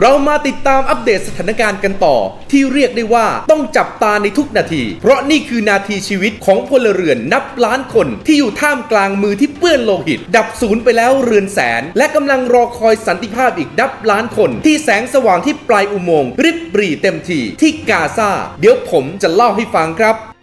เรามาติดตามอัปเดตสถานการณ์กันต่อ ที่เรียกได้ว่าต้องจับตาในทุกนาที เพราะนี่คือนาทีชีวิตของพลเรือนนับล้านคนที่อยู่ท่ามกลางมือที่เปื้อนโลหิต ดับศูนย์ไปแล้วเรือนแสน และกำลังรอคอยสันติภาพอีกนับล้านคน ที่แสงสว่างที่ปลายอุโมงค์ริบปรีเต็มทีที่กาซาเดี๋ยวผมจะเล่าให้ฟังครับ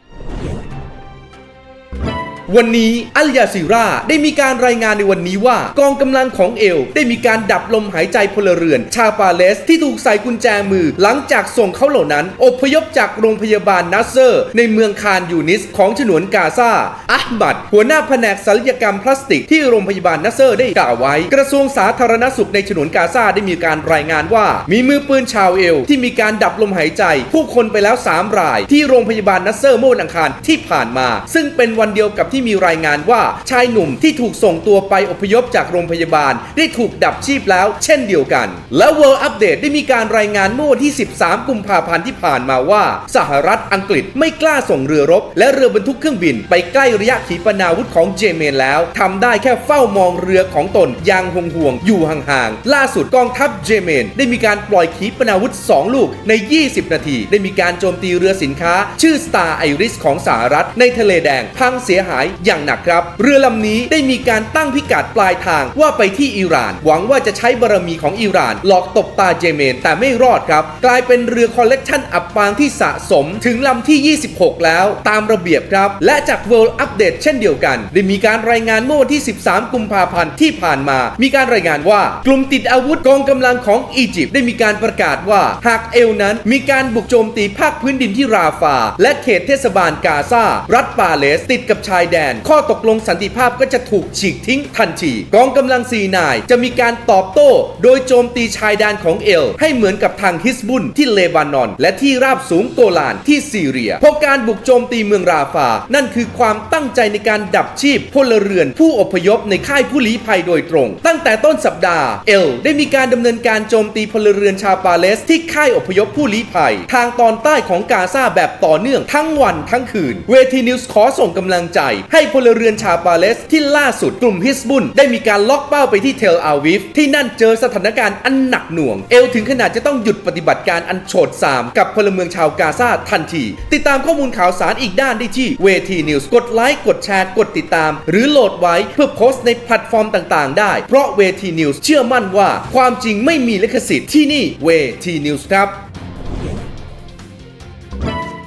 วันนี้อัลยาซีราได้มีการรายงานในวันนี้ว่ากองกำลังของเอล ได้มีการดับลมหายใจพลเรือน ชาปาเลส ที่ถูกใส่กุญแจมือ หลังจากส่งเขาเหล่านั้น อพยพจากโรงพยาบาลนัสเซอร์ ในเมืองคานยูนิสของฉนวนกาซาอัฮมัดหัวหน้าแผนกศัลยกรรมพลาสติกที่โรงพยาบาลนัสเซอร์ได้กล่าวไว้ กระทรวงสาธารณสุขในฉนวนกาซาได้มีการรายงานว่า มีมือปืนชาวเอล ที่มีการดับลมหายใจ ผู้คนไปแล้ว 3 ราย ที่โรงพยาบาลนัสเซอร์เมื่อวันอังคารที่ผ่านมา ซึ่งเป็นวันเดียวกับที่มีรายงานว่าชายหนุ่มที่ถูกส่งตัวไปอพยพจากโรงพยาบาล ได้ถูกดับชีพแล้ว เช่นเดียวกัน และ World Update ได้มีการรายงานเมื่อวันที่ 13 กุมภาพันธ์ที่ผ่านมาว่า สหรัฐอังกฤษไม่กล้าส่งเรือรบ และเรือบรรทุกเครื่องบิน ไปใกล้ระยะขีปนาวุธของเจเมนแล้วทำได้แค่เฝ้ามองเรือของตนอย่างห่วงๆอยู่ห่างๆล่าสุดกองทัพเจเมน ได้มีการปล่อยขีปนาวุธ 2 ลูกใน 20 นาที ได้มีการโจมตีเรือสินค้า ชื่อ Star Iris ของสหรัฐในทะเลแดงพังเสียหายอย่างหนักครับ เรือลำนี้ได้มีการตั้งพิกัดปลายทางว่าไปที่อิหร่าน หวังว่าจะใช้บารมีของอิหร่าน หลอกตบตาเจเมน แต่ไม่รอดครับ กลายเป็นเรือคอลเลกชันอับปางที่สะสมถึงลำที่ 26 แล้ว ตามระเบียบครับ และจาก World Update เช่นเดียวกัน ได้มีการรายงานเมื่อวันที่ 13 กุมภาพันธ์ที่ผ่านมา มีการรายงานว่ากลุ่มติดอาวุธกองกำลังของอียิปต์ได้มีการประกาศว่าหากเอลนั้นมีการบุกโจมตีภาคพื้นดินที่ราฟา และเขตเทศบาลกาซารัฐปาเลสติดกับชายแดน ข้อตกลงสันติภาพก็จะถูกฉีกทิ้งทันทีกองกำลังซีนายจะมีการตอบโต้ โดยโจมตีชายแดนของเอล ให้เหมือนกับทางฮิสบุนที่เลบานอน และที่ราบสูงโกลานที่ซีเรียเพราะการบุกโจมตีเมืองราฟา นั่นคือความตั้งใจในการดับชีพพลเรือนผู้อพยพในค่ายผู้ลี้ภัยโดยตรง ตั้งแต่ต้นสัปดาห์เอลได้มีการดำเนินการโจมตีพลเรือนชาวปาเลส ที่ค่ายอพยพผู้ลี้ภัย ทางตอนใต้ของกาซาแบบต่อเนื่องทั้งวันทั้งคืน เวทีนิวส์ขอส่งกำลังใจให้พลเรือนชาวปาเลสที่ล่าสุดกลุ่มฮิสบุนได้มีการล็อกเป้าไปที่เทลอาวิฟที่นั่นเจอสถานการณ์อันหนักหน่วง เอลถึงขนาดจะต้องหยุดปฏิบัติการอันโฉดสามกับพลเมืองชาวกาซาทันที ติดตามข้อมูลข่าวสารอีกด้านได้ที่เวทีนิวส์กดไลค์กดแชร์กดติดตาม หรือโหลดไว้เพื่อโพสต์ในแพลตฟอร์มต่างๆ ได้ เพราะเวทีนิวส์เชื่อมั่นว่า ความจริงไม่มีลิขสิทธิ์ที่นี่เวทีนิวส์ครับ